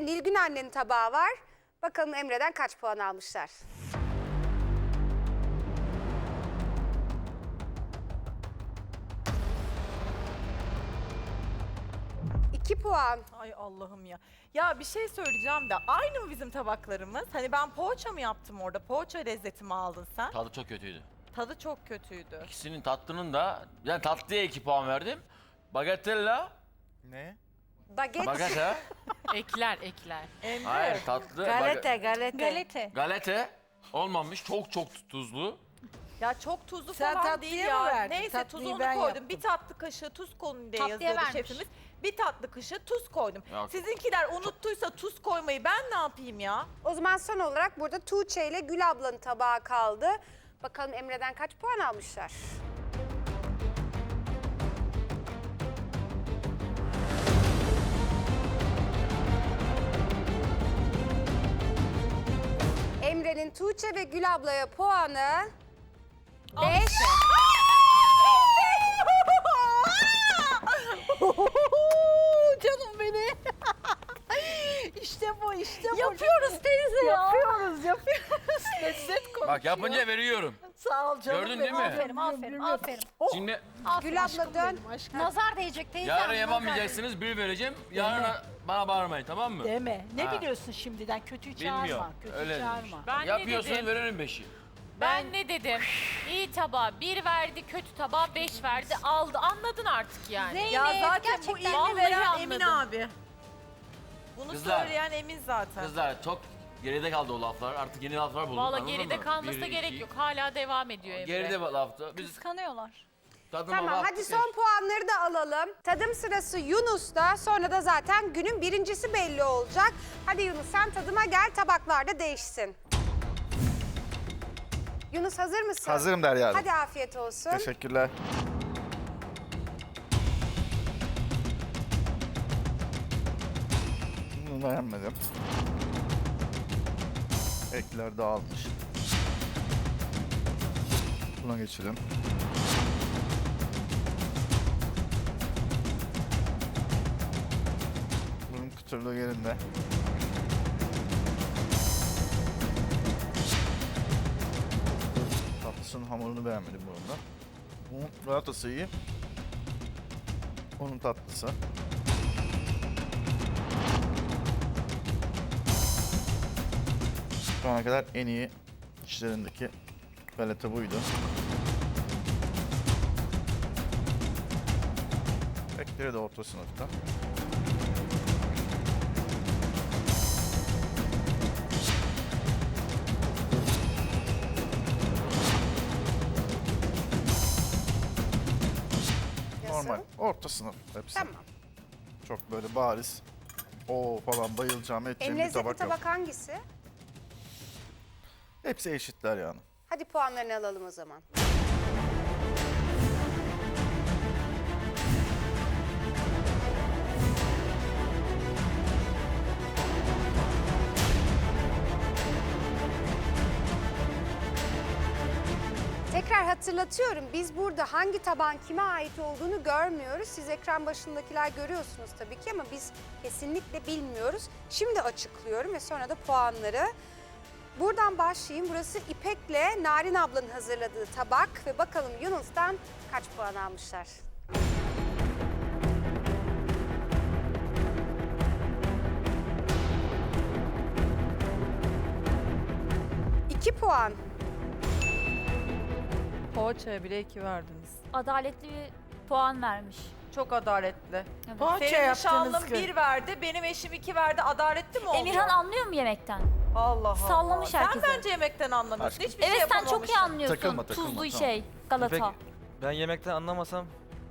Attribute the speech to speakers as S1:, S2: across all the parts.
S1: de Nilgün annenin tabağı var. Bakalım Emre'den kaç puan almışlar? İki puan.
S2: Ay Allah'ım ya. Ya bir şey söyleyeceğim de aynı mı bizim tabaklarımız? Hani ben poğaça mı yaptım orada? Poğaça lezzetimi aldın sen.
S3: Tadı çok kötüydü.
S2: Tadı çok kötüydü.
S3: İkisinin tatlının da yani tatlıya 2 puan verdim. Bagatella,
S4: Ne?
S1: Baget.
S3: bagata.
S5: Ekler ekler.
S2: Emre.
S3: Hayır tatlı.
S1: Galete,
S3: baga-
S1: galete.
S6: Galete.
S3: Galete olmamış. Çok çok tuzlu.
S2: Ya çok tuzlu
S6: Sen
S2: falan
S6: tatlıya
S2: değil
S6: mı
S2: ya.
S6: verdin?
S2: Neyse
S6: Tatlıyı
S2: tuzunu
S6: ben
S2: koydum.
S6: yaptım.
S2: Bir tatlı kaşığı tuz koyun diye
S5: Tatlıya
S2: yazıyordu
S5: vermiş.
S2: şefimiz. Bir tatlı kaşığı tuz koydum.
S3: Yok.
S2: Sizinkiler unuttuysa tuz koymayı ben ne yapayım ya?
S1: O zaman son olarak burada Tuğçe ile Gül ablanın tabağı kaldı. Bakalım Emre'den kaç puan almışlar? Emre'nin Tuğçe ve Gül ablaya puanı... Beş.
S6: Canım beni. işte bu, işte bu.
S2: Yapıyoruz teyze ya.
S6: Yapıyoruz, yapıyoruz. Lezzet konuşuyor.
S3: Bak yapınca veriyorum.
S6: Sağ ol canım
S3: Gördün
S6: benim.
S3: değil mi?
S6: Aferin,
S5: Aferin aferin.
S3: Şimdi
S1: Gül abla dön.
S5: Nazar değecek teyzem.
S3: yarın yapamayacaksınız. Bir vereceğim. Yarın bana bağırmayın tamam mı?
S6: Deme. Ne
S3: Ha.
S6: biliyorsun şimdiden? Kötüyü çağırma.
S3: Bilmiyor.
S6: Kötü
S3: Öyle demiş.
S6: çağırma.
S5: Ben ne
S3: Yapıyorsun
S5: dedim?
S3: veririm beşi.
S5: Ben ne dedim? İyi tabağa bir verdi, kötü tabağa beş verdi, aldı. Anladın artık yani.
S2: Ya zaten bu ilmi
S5: Vallahi
S2: veren
S5: anladım.
S2: Emin abi. Bunu
S3: Kızlar.
S2: söyleyen Emin zaten.
S3: Kızlar çok geride kaldı o laflar. Artık yeni laflar bulduk.
S5: Valla
S3: anladın
S5: geride
S3: mı?
S5: kalmasına
S3: Bir,
S5: gerek
S3: iki.
S5: yok. Hala devam ediyor Emre.
S3: Geride laftı. Biz
S5: Kıskanıyorlar.
S3: tadıma
S1: Tamam hadi son puanları da alalım. Tadım sırası Yunus'ta sonra da zaten günün birincisi belli olacak. Hadi Yunus sen tadıma gel tabaklarda değişsin. Yunus hazır mısın?
S4: Hazırım Derya Hanım.
S1: Hadi afiyet olsun.
S4: Teşekkürler. Bunu beğenmedim. Ekler dağılmış. Buna geçelim. Bunun kıtırlığı yerinde. Tatlısının hamurunu beğenmedim bunun da. Bunun rahatası iyi. Onun tatlısı. Şu ana kadar en iyi içlerindeki galeta buydu. Ekleri de orta sınıfta. Normal. Orta sınıf hepsi.
S1: Tamam.
S4: Çok böyle bariz. O falan bayılacağım
S1: En
S4: edeceğim bir
S1: lezzetli
S4: tabak,
S1: tabak
S4: yok.
S1: hangisi?
S4: Hepsi eşitler yani.
S1: Hadi puanlarını alalım o zaman. Tekrar hatırlatıyorum. Biz burada hangi taban kime ait olduğunu görmüyoruz. Siz ekran başındakiler görüyorsunuz tabii ki ama biz kesinlikle bilmiyoruz. Şimdi açıklıyorum ve sonra da puanları. Buradan başlayayım. Burası İpek'le Narin ablanın hazırladığı tabak ve bakalım Yunus'tan kaç puan almışlar. İki puan.
S2: Poğaçaya bile iki verdiniz.
S7: adaletli bir puan vermiş.
S2: Çok adaletli.
S6: Poğaça
S2: Senin nişanlın
S6: yaptığınız gün.
S2: bir verdi, benim eşim iki verdi. Adaletli mi oldu?
S7: Emirhan anlıyor mu yemekten?
S2: Allah Allah.
S7: sallamış
S2: Sen
S7: herkese.
S2: bence yemekten anlamıyorsun.
S4: Aşkım.
S2: Hiçbir şey
S7: evet sen çok iyi anlıyorsun.
S4: Takılma, takılma,
S7: Tuzlu
S4: tamam.
S7: şey, Galata.
S8: İpek, ben yemekten anlamasam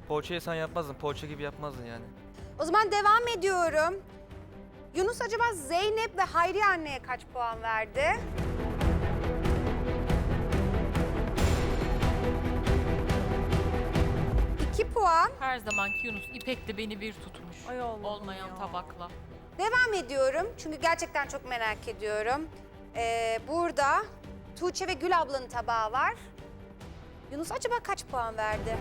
S8: poğaçayı sen yapmazdın. Poğaça gibi yapmazdın yani.
S1: O zaman devam ediyorum. Yunus acaba Zeynep ve Hayriye anneye kaç puan verdi? İki puan.
S5: Her zamanki Yunus İpek de beni bir tutmuş.
S2: Ay Allah'ım
S5: Olmayan
S2: ya.
S5: tabakla.
S1: Devam ediyorum çünkü gerçekten çok merak ediyorum. Ee, burada Tuğçe ve Gül ablanın tabağı var. Yunus acaba kaç puan verdi?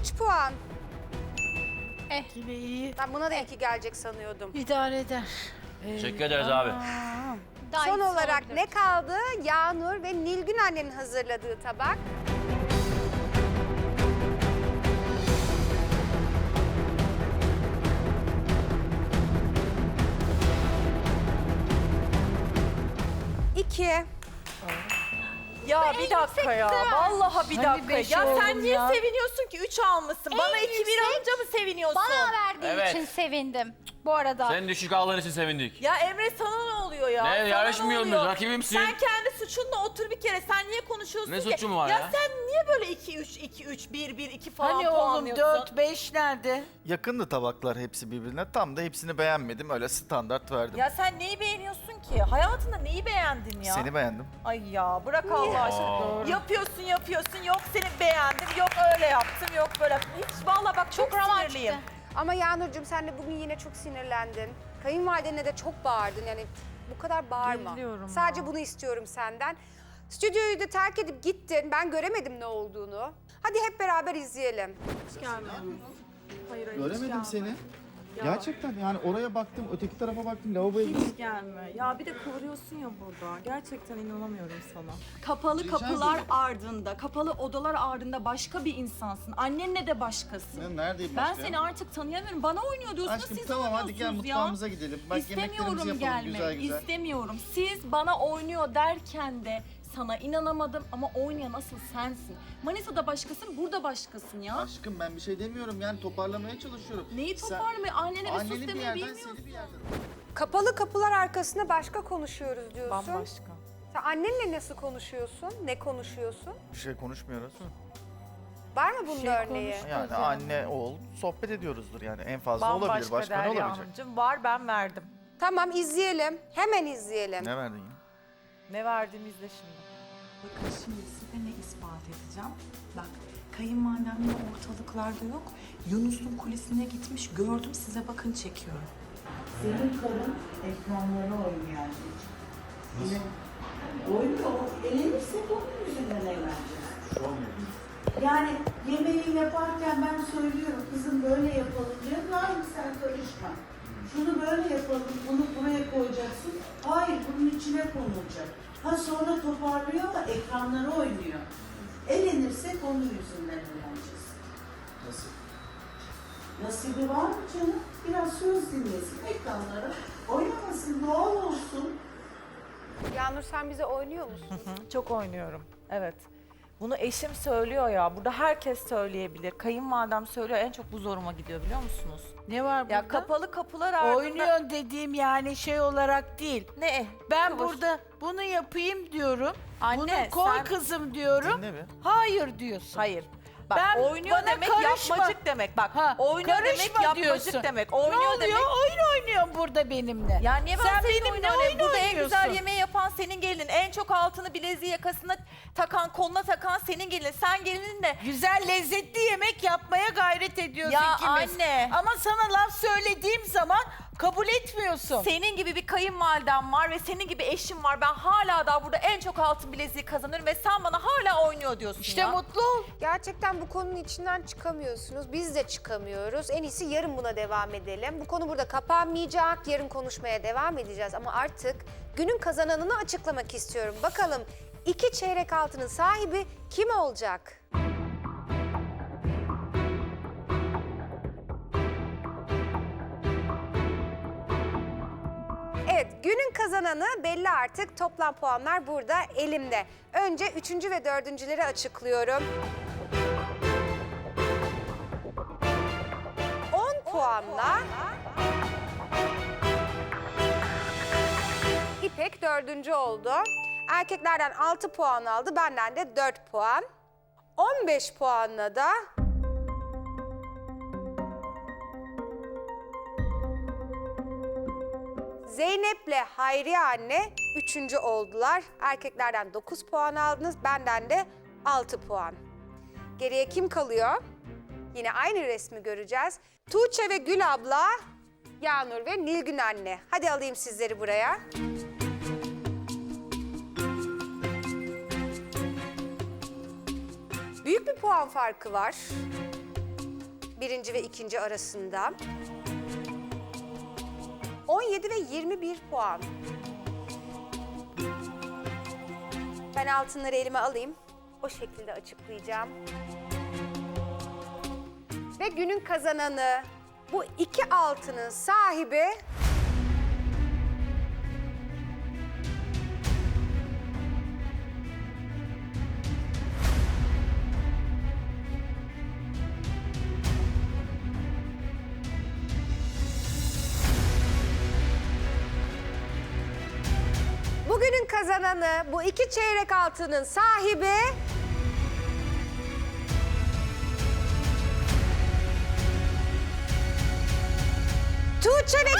S1: 3 puan.
S6: Yine iyi.
S1: Ben buna da iki gelecek sanıyordum.
S6: İdare eder.
S3: Teşekkür ederiz abi.
S5: Daha
S1: Son olarak
S5: olabilir.
S1: ne kaldı? Yağnur ve Nilgün annenin hazırladığı tabak. İki.
S2: Ya bir dakika ya. Vallahi bir
S6: Hani
S2: dakika.
S6: beş
S2: Ya sen
S6: oldum
S2: niye
S6: ya?
S2: seviniyorsun ki? 3 almışsın. Bana 2 1 alınca mı seviniyorsun?
S9: Bana verdiğin
S3: Evet.
S9: için sevindim bu arada.
S3: Senin düşük aldığın için sevindik.
S2: Ya Emre sana ne ya?
S3: Ne,
S2: Sana
S3: yarışmıyor muyuz? Rakibimsin.
S2: Sen kendi suçunla otur bir kere. Sen niye konuşuyorsun
S3: Ne
S2: ki?
S3: suçum var
S2: ya?
S3: ya?
S2: sen niye böyle 2 3 2 3 1 1 2 falan
S6: Hani oğlum
S2: puanlıyorsun?
S6: 4 5 nerede?
S4: Yakındı tabaklar hepsi birbirine. Tam da hepsini beğenmedim. Öyle standart verdim.
S2: Ya sen neyi beğeniyorsun ki? Hayatında neyi beğendin ya?
S4: Seni beğendim.
S2: Ay ya bırak Allah aşkına. Yapıyorsun yapıyorsun yok seni beğendim yok öyle yaptım yok böyle. Hiç valla bak çok,
S9: Çok romantikti.
S2: sinirliyim.
S1: Ama Yağnur'cum sen de bugün yine çok sinirlendin. Kayınvalidene de çok bağırdın yani bu kadar bağırma.
S2: Biliyorum
S1: Sadece
S2: ya.
S1: bunu istiyorum senden. Stüdyoyu da terk edip gittin. Ben göremedim ne olduğunu. Hadi hep beraber izleyelim.
S10: Göremedim seni. Gerçekten yani oraya baktım, öteki tarafa baktım, lavaboya gittim.
S11: Gelme. Ya bir de kıvırıyorsun ya burada. Gerçekten inanamıyorum sana. Kapalı
S10: Rica
S11: kapılar
S10: ederim.
S11: ardında, kapalı odalar ardında başka bir insansın. Annenle de başkasın.
S10: Ben neredeyim
S11: Ben
S10: başka?
S11: seni artık tanıyamıyorum. Bana oynuyor diyorsunuz,
S10: Aşkım
S11: siz
S10: tamam hadi gel
S11: oynuyorsunuz ya.
S10: mutfağımıza gidelim. Bak yemeklerimizi
S11: İstemiyorum
S10: yapalım
S11: gelme,
S10: güzel güzel.
S11: istemiyorum. Siz bana oynuyor derken de sana inanamadım ama oynayan asıl sensin. Manisa'da başkasın, burada başkasın ya.
S10: Aşkım ben bir şey demiyorum yani toparlamaya çalışıyorum.
S11: Neyi
S10: Sen-
S11: toparlamayı? Annene bir sus
S10: Anneni bir
S11: demeyi
S10: yerden
S11: bilmiyorsun.
S10: seni bir yerden.
S1: Kapalı kapılar arkasında başka konuşuyoruz diyorsun.
S2: Bambaşka.
S1: Sen annenle nasıl konuşuyorsun? Ne konuşuyorsun?
S4: Bir şey konuşmuyoruz.
S1: Var mı bunun
S2: Şey
S1: örneği?
S2: konuş-
S4: Yani anne, oğul sohbet ediyoruzdur yani. En fazla olabilir.
S2: Bambaşka
S4: Başka ne
S2: Derya
S4: olabilecek?
S2: Hanımcığım. Var ben verdim.
S1: Tamam izleyelim. Hemen izleyelim.
S4: Ne verdin ya?
S2: Ne verdiğimi izle şimdi.
S11: Bakın şimdi size ne ispat edeceğim. Bak kayınvalidem yine ortalıklarda yok. Yunus'un kulisine gitmiş gördüm size bakın çekiyorum.
S6: Senin karın ekranlara oynuyor anneciğim. Oynuyor. Elenirse onun yüzünden eğleneceğiz. Yani yemeği yaparken ben söylüyorum kızım böyle yapalım diyor. Hayır sen karışma. Şunu böyle yapalım, bunu buraya koyacaksın. Hayır bunun içine konulacak. Ha sonra toparlıyor ama ekranlara oynuyor. Elenirsek onun yüzünden eğleneceğiz.
S10: Nasıl?
S6: Nasibi var mı canım? Biraz söz dinlesin ekranlara. Oynamasın, doğal olsun.
S1: Yağnur sen bize oynuyor musun?
S2: Çok oynuyorum. Evet. Bunu eşim söylüyor ya. Burada herkes söyleyebilir. Kayınvalidem söylüyor. En çok bu zoruma gidiyor biliyor musunuz?
S6: Ne var burada?
S2: Ya kapalı kapılar ardında...
S6: Oynuyor dediğim yani şey olarak değil.
S2: Ne?
S6: Ben
S2: Kıvır.
S6: burada bunu yapayım diyorum.
S2: Anne,
S6: bunu koy
S2: sen-
S6: kızım diyorum. Hayır diyorsun.
S2: Hayır. Bak
S6: Ben-
S2: oynuyor
S6: bana
S2: demek
S6: karışma.
S2: yapmacık demek. Bak
S6: Ha,
S2: oynuyor demek yapmacık
S6: diyorsun.
S2: demek.
S6: Ne
S2: Oynuyor
S6: oluyor?
S2: demek.
S6: Oyun oynuyorsun burada benimle.
S2: Ya niye ben
S6: Sen benimle oyun
S2: Burada en güzel
S6: oynuyorsun.
S2: yemeği yapan senin gelinin. En çok altını bileziği yakasına takan, koluna takan senin gelinin. Sen gelinin de
S6: Güzel lezzetli yemek yapmaya gayret ediyoruz
S2: Ya
S6: ikimiz.
S2: anne.
S6: Ama sana laf söylediğim zaman kabul etmiyorsun.
S2: senin gibi bir kayınvaliden var ve senin gibi eşim var. Ben hala daha burada en çok altın bileziği kazanıyorum ve sen bana hala oynuyor diyorsun
S6: İşte
S2: ya.
S6: mutlu ol.
S1: Gerçekten bu konunun içinden çıkamıyorsunuz. Biz de çıkamıyoruz. En iyisi yarın buna devam edelim. Bu konu burada kapanmayacak. Yarın konuşmaya devam edeceğiz. Ama artık günün kazananını açıklamak istiyorum. Bakalım iki çeyrek altının sahibi kim olacak? Evet, günün kazananı belli artık. Toplam puanlar burada elimde. Önce üçüncü ve dördüncüleri açıklıyorum. 10 puanla İpek dördüncü oldu. Erkeklerden 6 puan aldı, benden de 4 puan. 15 puanla da Zeynep'le Hayriye anne üçüncü oldular. Erkeklerden 9 puan aldınız, benden de 6 puan. Geriye kim kalıyor? Yine aynı resmi göreceğiz. Tuğçe ve Gül abla, Yağnur ve Nilgün anne. Hadi alayım sizleri buraya. Büyük bir puan farkı var. birinci ve ikinci arasında. 17 ve 21 puan. Ben altınları elime alayım. O şekilde açıklayacağım. Ve günün kazananı bu iki altının sahibi kazananı bu iki çeyrek altının sahibi Tuğçe ve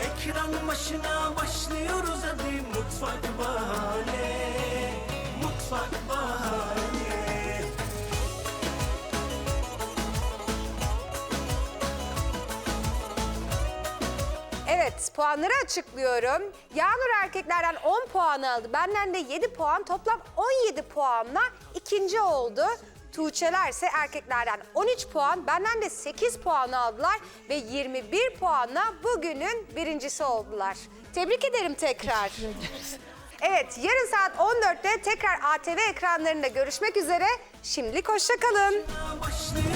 S12: Ekran başına başlıyoruz hadi Mutfak bahane Mutfak bahane
S1: Evet puanları açıklıyorum. Yağmur erkeklerden 10 puan aldı. Benden de 7 puan. Toplam 17 puanla ikinci oldu. Tuğçeler ise erkeklerden 13 puan, benden de 8 puan aldılar ve 21 puanla bugünün birincisi oldular. Tebrik ederim tekrar. Evet, yarın saat 14'te tekrar ATV ekranlarında görüşmek üzere. Şimdilik hoşçakalın.
S12: Başlıyoruz